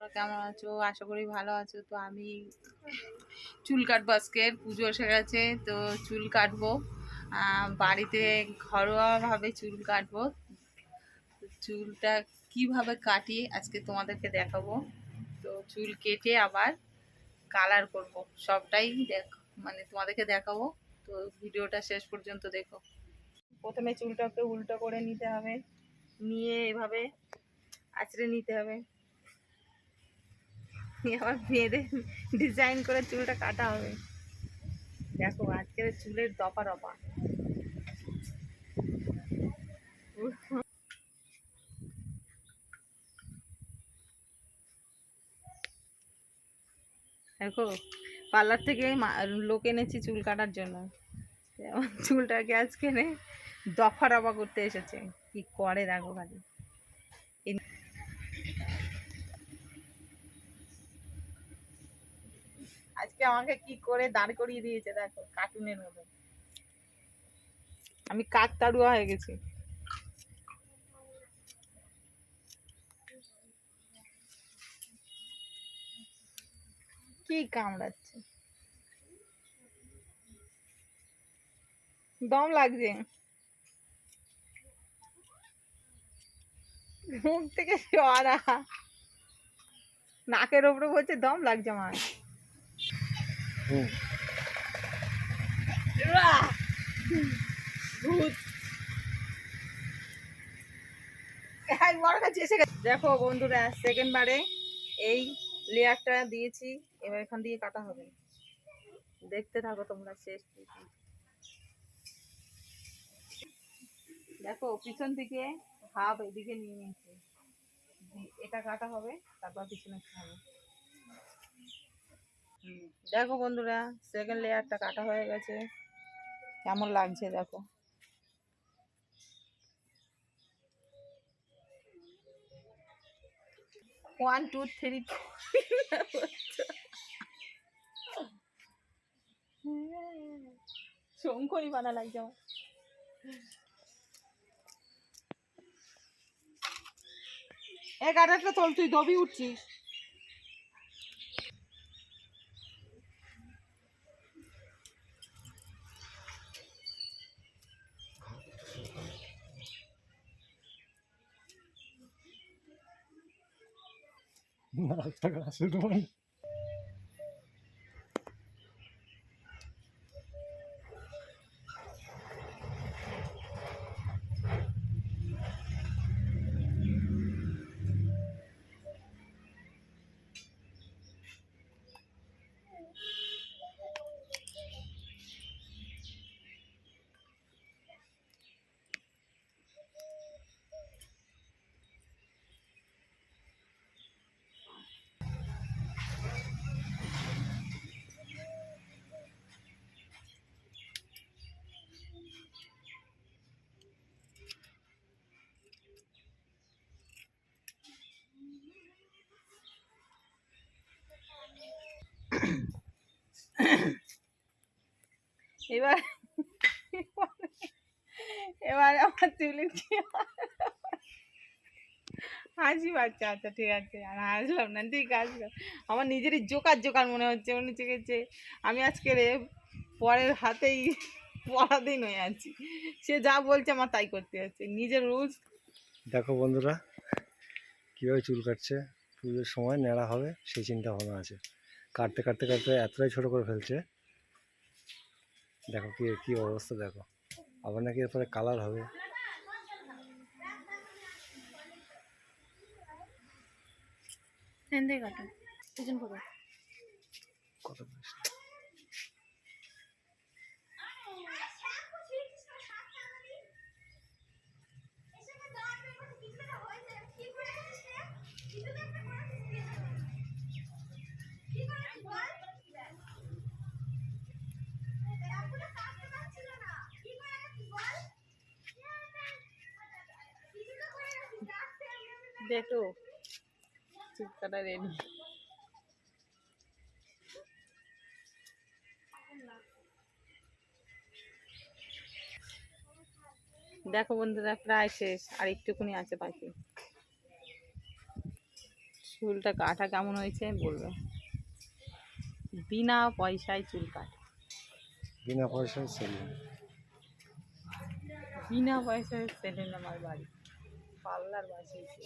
কেমন আছো? আশা করি ভালো আছো। তো আমি চুল কাটবো আজকে, পুজো এসে গেছে, তো চুল কাটবো। বাড়িতে ঘরোয়াভাবে চুল কাটবো। চুলটা কীভাবে কাটি আজকে তোমাদেরকে দেখাবো। তো চুল কেটে আবার কালার করব। সবটাই দেখ মানে তোমাদেরকে দেখাবো। তো ভিডিওটা শেষ পর্যন্ত দেখো। প্রথমে চুলটাকে উল্টো করে নিতে হবে। নিয়ে এভাবে আঁচড়ে নিতে হবে। আবার বেঁধে ডিজাইন করে চুলটা কাটা হবে। দেখো আজকের চুলের দপা রপা দেখো পার্লার থেকে লোক এনেছি চুল কাটার জন্য। চুলটাকে আজকে দফা রফা করতে এসেছে। কি করে দেখো খালি। আজকে আমাকে কি করে দাঁড় করিয়ে দিয়েছে দেখো কার্টুনের মতো আমি কাকতাড়ুয়া হয়ে গেছি। কি কামড়াচ্ছে? দম লাগছে। মুখ থেকে সরা নাকের ওপরে বলছে, দম লাগছে আমার উয়াহ! ভূত এই বড় কাছে এসে গেছে। দেখো বন্ধুরা সেকেন্ড বারে এই লেয়ারটা দিয়েছি এবার এখান দিয়ে কাটা হবে। দেখতে থাকো তোমরা শেষ দেখো পিছন থেকে হাফ এদিকে নিয়ে নিয়েছি। এটা কাটা হবে তারপর পিছনে হবে। হুম, দেখো বন্ধুরা সেকেন্ড লেয়ারটা কাটা হয়ে গেছে। কেমন লাগছে দেখো। ওয়ান টু থ্রি শঙ্করই বানা লাগছে আমার এ গাড়াটা তোল, তুই দবি উঠছিস। নাকটা গাছে তোমার এবার এবার আমার চুলে হাসি পাচ্ছে আচ্ছা ঠিক আছে, আর হাসলাম না, ঠিক আছে। আমার নিজেরই জোকার জোকার মনে হচ্ছে মনে হচ্ছে গেছে আমি আজকে রে পরের হাতেই পরাধীন হয়ে আছি। সে যা বলছে আমার তাই করতে হচ্ছে নিজের রুলস দেখো বন্ধুরা, কীভাবে চুল কাটছে, পুজোর সময় নেড়া হবে, সেই চিন্তা ভাবনা আছে। কাটতে কাটতে কাটতে এতটাই ছোট করে ফেলছে দেখো কি কি অবস্থা দেখো। আবার নাকি এরপরে কালার হবে। কাটো। দেখো চুপ রেডি দেখো বন্ধুরা, প্রায় শেষ, আর একটুকুনি আছে বাকি। চুলটা কাটা কেমন হয়েছে বলবে? বিনা পয়সায় চুল কাটা। বিনা পয়সায় সেলুন বিনা পয়সায় সেলুন আমার বাড়ি। পার্লার বসিয়েছে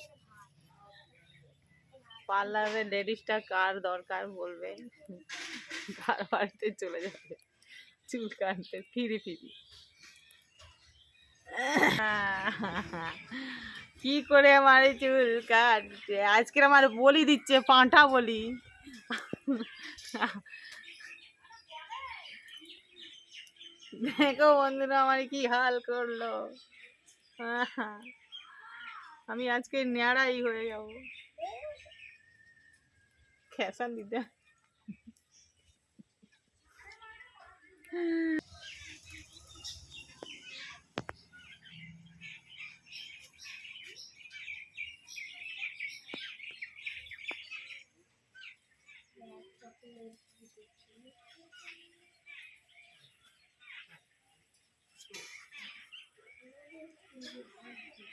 পার্লারের লেডিসটা কার দরকার বলবে? কার বাড়িতে চলে যাবে? চুল কাটতে, ফিরি ফিরি। কি করে আমার চুল কাটছে? আজকে আমার বলি দিচ্ছে, পাঁঠা বলি। দেখো বন্ধুরা আমার কি হাল করল? আমি আজকে ন্যাড়াই হয়ে যাব। ফ্যাশন দিতে।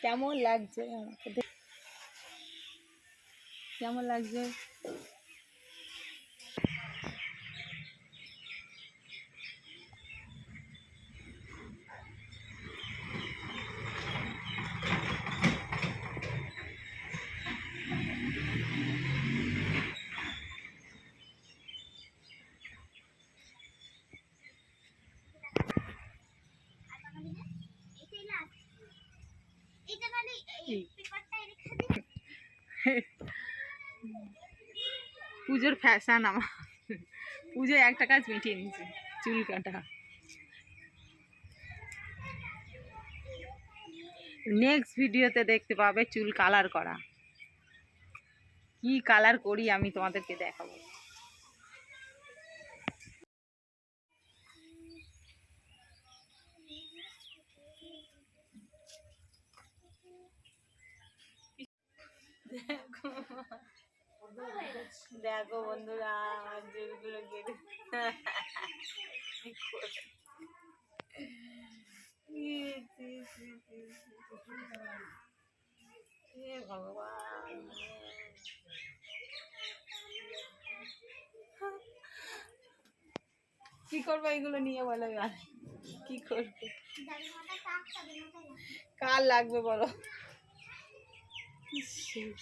কেমন লাগছে? আমাকে কেমন লাগছে? কি? পুজোর ফ্যাশন আমার। পুজোয় একটা কাজ মিটিয়ে নিয়েছে, চুল কাটা। নেক্সট ভিডিওতে দেখতে পাবে চুল কালার করা। কি কালার করি আমি তোমাদেরকে দেখাবো। দেখো বন্ধুরা আমার ভগবান। কি করব এগুলো নিয়ে বলো কি করবে? কার লাগবে বলো? isso sei.